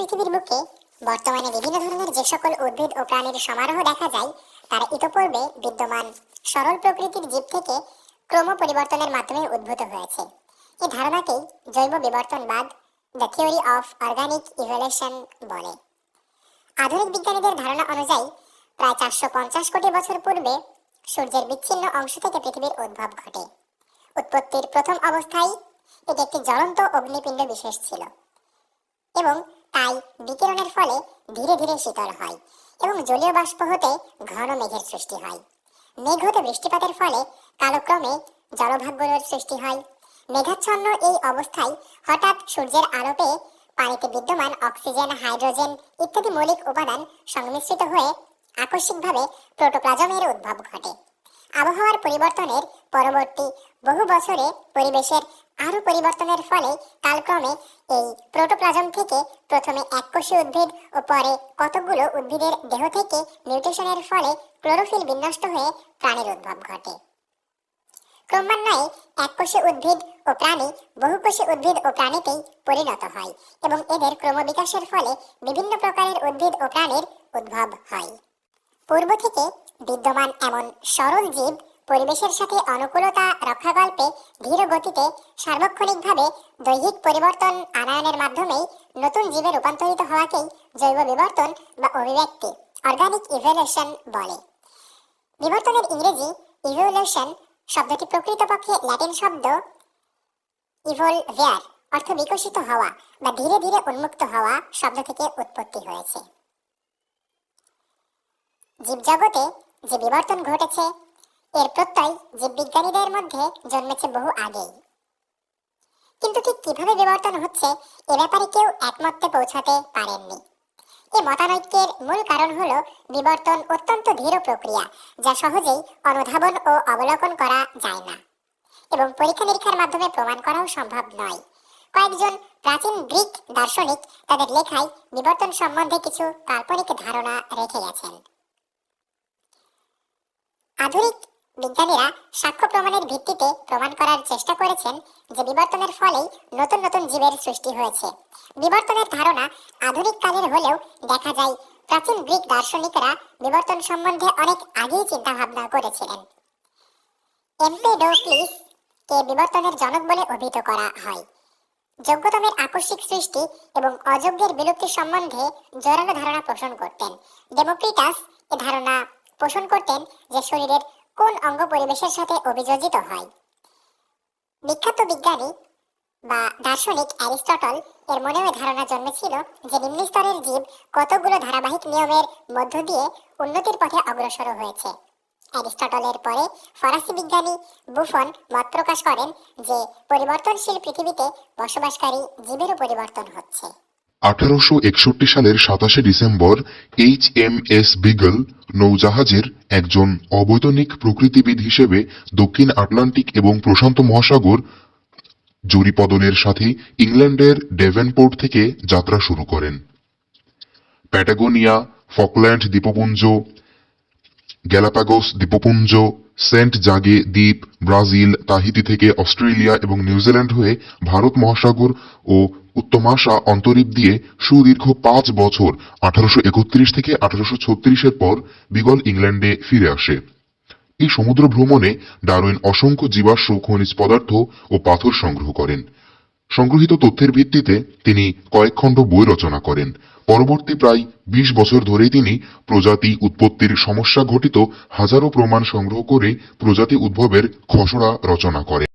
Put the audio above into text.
পৃথিবীর বুকে বর্তমানে বিভিন্ন ধরনের যে সকল উদ্ভিদ ও প্রাণীর সমারোহ দেখা যায়, তারা ইতোপূর্বে বিদ্যমান সরল প্রকৃতির জীব থেকে ক্রম পরিবর্তনের মাধ্যমে উদ্ভূত হয়েছে। এই ধারণাকেই জৈব বিবর্তনবাদ the theory of organic evolution বলে। আধুনিক বিজ্ঞানীদের ধারণা অনুযায়ী, প্রায় চারশো পঞ্চাশ কোটি বছর পূর্বে সূর্যের বিচ্ছিন্ন অংশ থেকে পৃথিবীর উদ্ভব ঘটে। উৎপত্তির প্রথম অবস্থায় এটি একটি জ্বলন্ত অগ্নিপিণ্ড বিশেষ ছিল এবং তাই বিকিরণের ফলে ধীরে ধীরে শীতল হয় এবং জলীয় বাষ্প হতে ঘন মেঘের সৃষ্টি হয়। মেঘ হতে বৃষ্টিপাতের ফলে কালক্রমে জলভাগগুলোর সৃষ্টি হয়। মেঘাচ্ছন্ন এই অবস্থায় হঠাৎ সূর্যের আলো পেয়ে পানিতে বিদ্যমান অক্সিজেন, হাইড্রোজেন ইত্যাদি মৌলিক উপাদান সংমিশ্রিত হয়ে আকস্মিকভাবে প্রোটোপ্লাজমের উদ্ভব ঘটে। আবহাওয়ার পরিবর্তনের পরবর্তী বহু বছরে পরিবেশের আরও পরিবর্তনের ফলে কালক্রমে এই প্রোটোপ্লাজম থেকে প্রথমে এককোষী উদ্ভিদ ও পরে কতকগুলো উদ্ভিদের দেহ থেকে মিউটেশনের ফলে ক্লোরোফিল বিনষ্ট হয়ে প্রাণীর উদ্ভব ঘটে। ক্রমান্বয়ে এককোষী উদ্ভিদ ও প্রাণী বহুকোষী উদ্ভিদ ও প্রাণীতেই পরিণত হয় এবং এদের ক্রমবিকাশের ফলে বিভিন্ন প্রকারের উদ্ভিদ ও প্রাণীর উদ্ভব হয়। পূর্ব থেকে বিদ্যমান এমন সরল জীব পরিবেশের সাথে অনুকূলতা রক্ষাকল্পে ধীর গতিতে, সার্বক্ষণিকভাবে দৈহিক পরিবর্তন আনয়নের মাধ্যমেই নতুন জীবে রূপান্তরিত হওয়াকেই জৈব বিবর্তন বা অভিব্যক্তি অর্গানিক ইভলিউশন বলে। বিবর্তনের ইংরেজি ইভলিউশন শব্দটি প্রকৃতপক্ষে ল্যাটিন শব্দ ইভলভেয়ার অর্থ বিকশিত হওয়া বা ধীরে ধীরে উন্মুক্ত হওয়া শব্দ থেকে উৎপত্তি হয়েছে। জীবজগতে যে বিবর্তন ঘটেছে এর প্রত্যয় জীববিজ্ঞানীদের মধ্যে জন্মেছে বহু আগেই। কিন্তু ঠিক কীভাবে বিবর্তন হচ্ছে এ ব্যাপারে কেউ একমত্যে পৌঁছাতে পারেননি। এই মতানৈক্যের মূল কারণ হলো বিবর্তন অত্যন্ত ধীর প্রক্রিয়া, যা সহজেই অনুধাবন ও অবলোকন করা যায় না। এবং পরীক্ষা নিরীক্ষার মাধ্যমে প্রমাণ করাও সম্ভব নয়। কয়েকজন প্রাচীন গ্রিক দার্শনিক তাদের লেখায় বিবর্তন সম্বন্ধে কিছু কাল্পনিক ধারণা রেখে গেছেন। আধুনিক বিজ্ঞানীরা সাক্ষ্য প্রমাণের ভিত্তিতে প্রমাণ করার চেষ্টা করেছেন যে বিবর্তনের ফলেই নতুন নতুন জীবের সৃষ্টি হয়েছে। বিবর্তনের ধারণা আধুনিক কালের হলেও দেখা যায় প্রাচীন গ্রিক দার্শনিকরা বিবর্তন সম্বন্ধে অনেক আগেই চিন্তা ভাবনা করেছিলেন। এম্পেডোক্লিস কে বিবর্তনের জনক বলে অভিহিত করা হয়। যোগ্যতমের আকস্মিক সৃষ্টি এবং অযোগ্যের বিলুপ্তি সম্বন্ধে জোরালো ধারণা পোষণ করতেন। ডেমোক্রিটাস এ ধারণা পোষণ করতেন যে শরীরের কোন অঙ্গ পরিবেশের সাথে অভিযোজিত হয়? বিখ্যাত বিজ্ঞানী বা দার্শনিক অ্যারিস্টটল এর মনেও ধারণা জন্মেছিল যে নিম্ন স্তরের জীব কতগুলো ধারাবাহিক নিয়মের মধ্য দিয়ে উন্নতির পথে অগ্রসর হয়েছে। অ্যারিস্টটলের পরে ফরাসি বিজ্ঞানী বুফন মত প্রকাশ করেন যে পরিবর্তনশীল পৃথিবীতে বসবাসকারী জীবেরও পরিবর্তন হচ্ছে। আঠারোশো একষট্টি সালের সাতাশে December H M S Beagle নৌজাহাজের একজন অবৈতনিক প্রকৃতিবিদ হিসেবে দক্ষিণ আটলান্টিক এবং প্রশান্ত মহাসাগর জরিপদনের সাথে ইংল্যান্ডের ডেভেনপোর্ট থেকে যাত্রা শুরু করেন। প্যাটাগোনিয়া, ফকল্যান্ড দ্বীপপুঞ্জ, গ্যালাপাগোস দ্বীপপুঞ্জ সেন্ট জাগে দ্বীপ, ব্রাজিল, তাহিতি থেকে অস্ট্রেলিয়া এবং নিউজিল্যান্ড হয়ে ভারত মহাসাগর ও উত্তমাশা অন্তরীপ দিয়ে সুদীর্ঘ পাঁচ বছর, আঠারোশো একত্রিশ থেকে আঠারোশো ছত্রিশের পর বিগল ইংল্যান্ডে ফিরে আসে। এই সমুদ্র ভ্রমণে ডারউইন অসংখ্য জীবাশ্ম, খনিজ পদার্থ ও পাথর সংগ্রহ করেন। সংগৃহীত তথ্যের ভিত্তিতে তিনি কয়েক খণ্ড বই রচনা করেন। পরবর্তী প্রায় ২০ বছর ধরে তিনি প্রজাতি উৎপত্তির সমস্যা ঘটিত হাজারো প্রমাণ সংগ্রহ করে প্রজাতি উদ্ভবের খসড়া রচনা করেন।